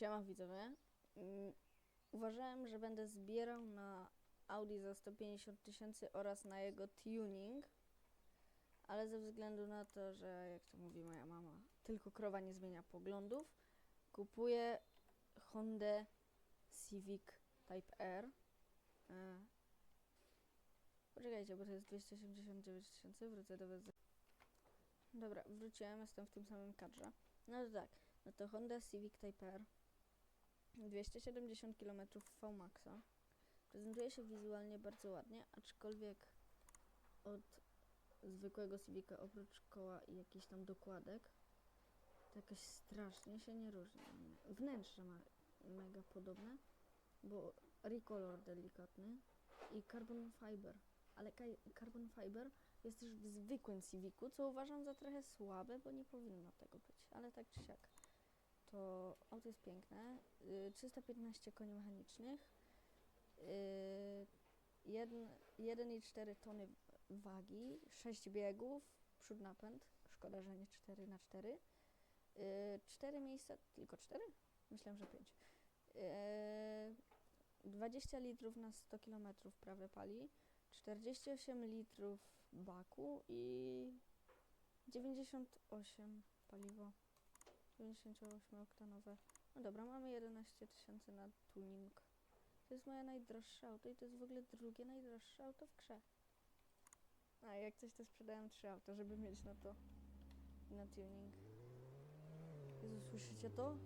Siema widzowie. Mm, Uważałem, że będę zbierał na Audi za 150 tysięcy oraz na jego tuning, ale ze względu na to, że jak to mówi moja mama, tylko krowa nie zmienia poglądów, kupuję Hondę Civic Type R. E, poczekajcie, bo to jest 289 tysięcy, wrócę do was. Dobra, wróciłem, jestem w tym samym kadrze. No to tak, no to Honda Civic Type R 270 km VMAXa. Prezentuje się wizualnie bardzo ładnie, aczkolwiek od zwykłego Civica oprócz koła i jakichś tam dokładek to jakoś strasznie się nie różni. Wnętrze ma mega podobne, bo recolor delikatny i carbon fiber. Ale carbon fiber jest też w zwykłym Civicu, co uważam za trochę słabe, bo nie powinno tego być, ale tak czy siak. To auto jest piękne. y, 315 koni mechanicznych. y, jedn- 1,4 tony wagi, 6 biegów, przód napęd. Szkoda, że nie 4 na 4 4 miejsca, tylko 4? Myślałem, że 5. 20 litrów na 100 km prawie pali. 48 litrów baku i 98 paliwo. 98-oktanowe. No dobra, mamy 11 tysięcy na tuning. To jest moje najdroższe auto i to jest w ogóle drugie najdroższe auto w grze. A jak coś to sprzedałem trzy auta, żeby mieć na to na tuning. Jezu, słyszycie to?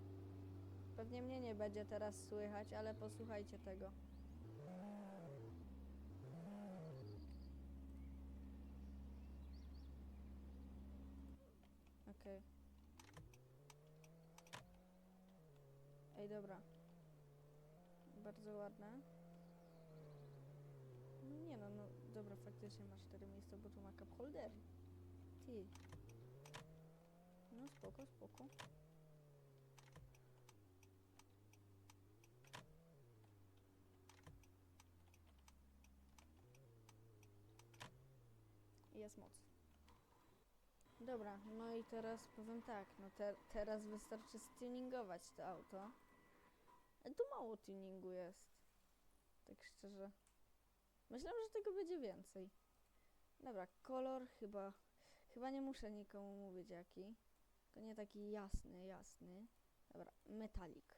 Pewnie mnie nie będzie teraz słychać, ale posłuchajcie tego. Okej. Dobra. Bardzo ładne. No nie no, no dobra, faktycznie ma cztery miejsca, bo tu ma cup holder. Ty. No spoko, spoko. Jest moc. Dobra, no i teraz powiem tak, no te, teraz wystarczy stuningować to auto. Tu mało tuningu jest. Tak szczerze. Myślałem, że tego będzie więcej. Dobra, kolor chyba. Chyba nie muszę nikomu mówić jaki. Tylko nie taki jasny, jasny. Dobra, metalik.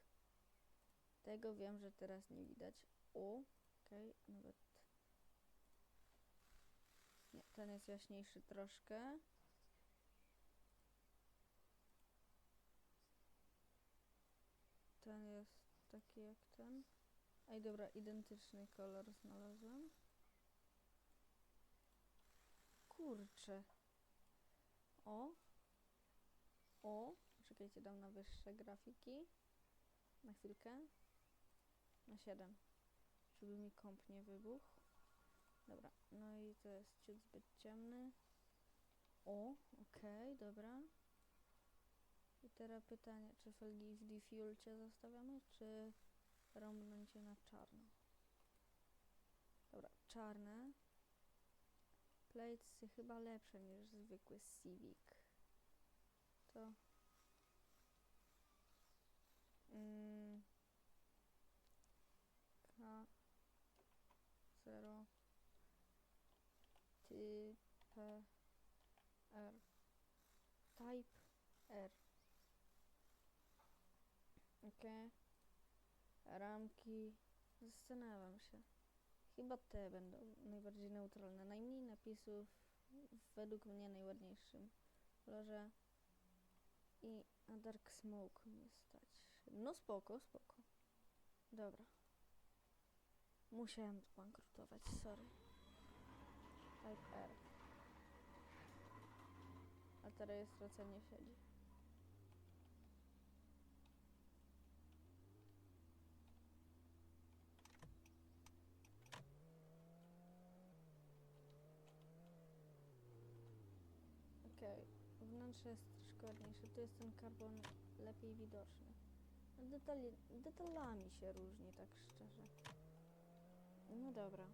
Tego wiem, że teraz nie widać. O, okej, nawet. Nie, ten jest jaśniejszy troszkę. Ten jest taki jak ten. Ej, dobra, identyczny kolor znalazłem. Kurczę. O. O. Czekajcie, dam na wyższe grafiki. Na chwilkę. Na 7. Żeby mi komp nie wybuchł. Dobra, no i to jest ciut zbyt ciemny. O, okej, dobra. I teraz pytanie, czy felgi w defuelcie zostawiamy, czy rąbnąć je na czarno? Dobra, czarne. Platesy chyba lepsze niż zwykły Civic. To... Mm, K... 0 T P R Type R Ramki. Zastanawiam się. Chyba te będą najbardziej neutralne. Najmniej napisów, według mnie najładniejszym kolorze. I na Dark Smoke mnie stać. No spoko, spoko. Dobra. Musiałem zbankrutować, sorry. Type R. A ta rejestracja nie siedzi. Okej, jest troszkę ładniejsze. Tu jest ten karbon lepiej widoczny. No Detali, detalami się różni, tak szczerze. No dobra.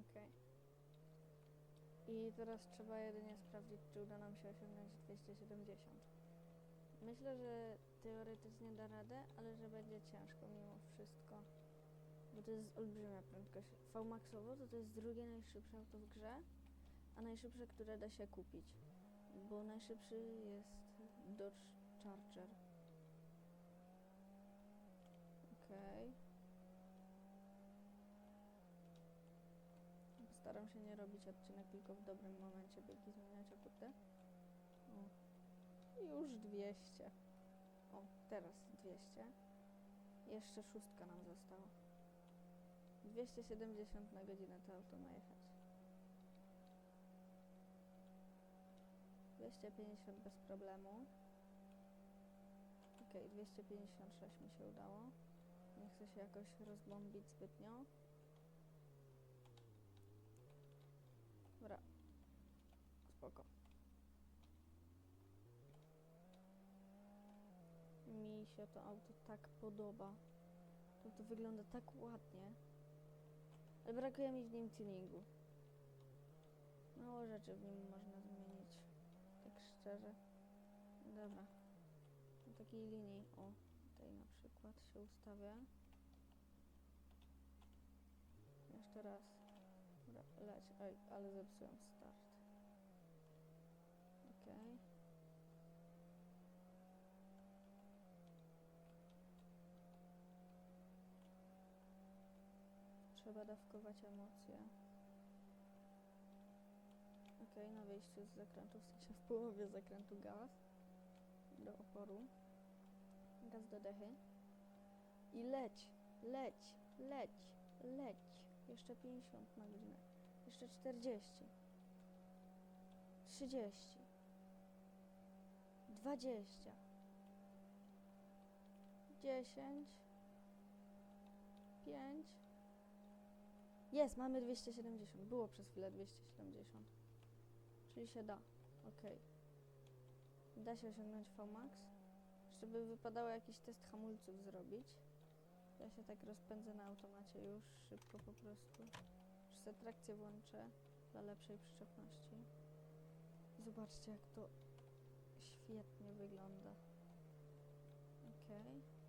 Okej. I teraz trzeba jedynie sprawdzić, czy uda nam się osiągnąć 270. Myślę, że teoretycznie da radę, ale że będzie ciężko mimo wszystko. Bo to jest olbrzymia prędkość. V-Maxowo to, to jest drugie najszybsze auto w grze, a najszybsze, które da się kupić. Bo najszybszy jest Dodge Charger. Okej. Postaram się nie robić odcinek tylko w dobrym momencie biegi zmieniać, o kurde. O. Już 200. O, teraz 200. Jeszcze szóstka nam została. 270 na godzinę to auto ma jechać. 250 bez problemu. Ok, 256 mi się udało. Nie chcę się jakoś rozbombić zbytnio. Dobra. Spoko. Mi się to auto tak podoba. To, to wygląda tak ładnie. Ale brakuje mi w nim tuningu. Mało rzeczy w nim można zmienić. Tak szczerze. Dobra. Na takiej linii, o, tej na przykład się ustawię. Jeszcze raz. Dobra, leć. Oj, ale zepsułem start. Okej. Trzeba dawkować emocje. Okej, na wyjściu z zakrętu, w sensie w połowie zakrętu gaz do oporu. Gaz do dechy. I leć, leć, leć, leć. Jeszcze 50 na godzinę. Jeszcze 40. 30. 20. 10. 5. Jest, mamy 270. Było przez chwilę 270. Czyli się da. Ok. Da się osiągnąć VMAX. Jeszcze by wypadało jakiś test hamulców zrobić. Ja się tak rozpędzę na automacie już szybko po prostu. Jeszcze trakcję włączę dla lepszej przyczepności. Zobaczcie jak to świetnie wygląda. Okej. Ze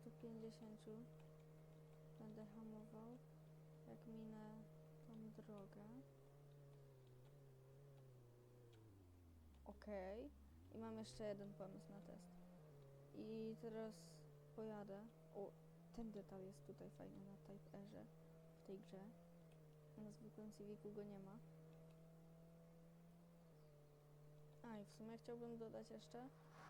150 będę hamował, jak minę tą drogę. Okej. I mam jeszcze jeden pomysł na test. I teraz pojadę. O, ten detal jest tutaj fajny na Type Erze w tej grze. Na zwykłym Civicu go nie ma. A i w sumie chciałbym dodać jeszcze,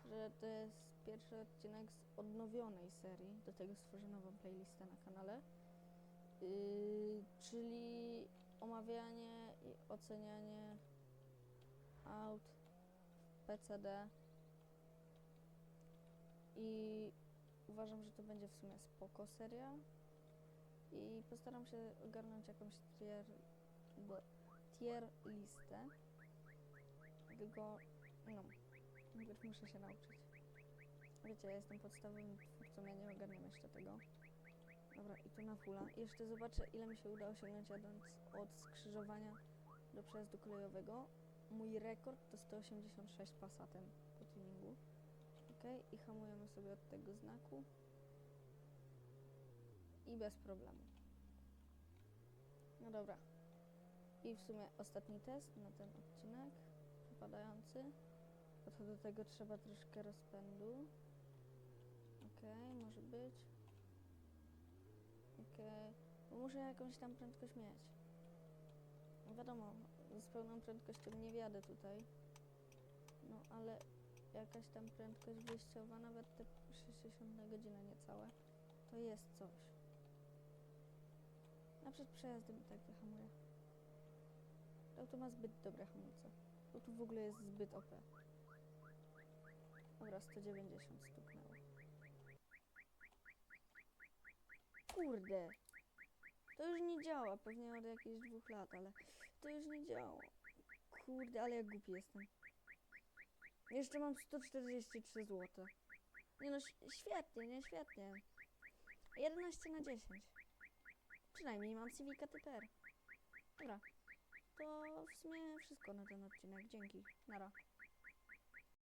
że to jest pierwszy odcinek z odnowionej serii. Do tego stworzę nową playlistę na kanale. Yy, czyli omawianie i ocenianie aut PCD. I uważam, że to będzie w sumie spoko seria. I postaram się ogarnąć jakąś tier, tier listę. Tylko, no, najpierw muszę się nauczyć. Wiecie, ja jestem podstawowym twórcą, ja nie ogarniam jeszcze tego. Dobra, i tu na fulla. I jeszcze zobaczę, ile mi się uda osiągnąć jadąc od skrzyżowania do przejazdu kolejowego. Mój rekord to 186 pasatem po tuningu. Ok, i hamujemy sobie od tego znaku. I bez problemu. No dobra. I w sumie ostatni test na ten odcinek przypadający. Bo to do tego trzeba troszkę rozpędu. Okej, może być. Okej, bo muszę jakąś tam prędkość mieć. Wiadomo, z pełną prędkością nie wjadę tutaj. No ale jakaś tam prędkość wyjściowa, nawet te 60 na godzinę niecałe, to jest coś. A przed przejazdem tak wyhamuję. To auto ma zbyt dobre hamulce. To tu w ogóle jest zbyt OP. Dobra, 190 stuknęło. Kurde! To już nie działa, pewnie od jakichś dwóch lat, ale to już nie działa. Kurde, ale ja głupi jestem. Jeszcze mam 143 zł. Nie no, świetnie, nie? Świetnie. 11 na 10. Przynajmniej mam Civica TPR. Dobra. To w sumie wszystko na ten odcinek. Dzięki. Nara.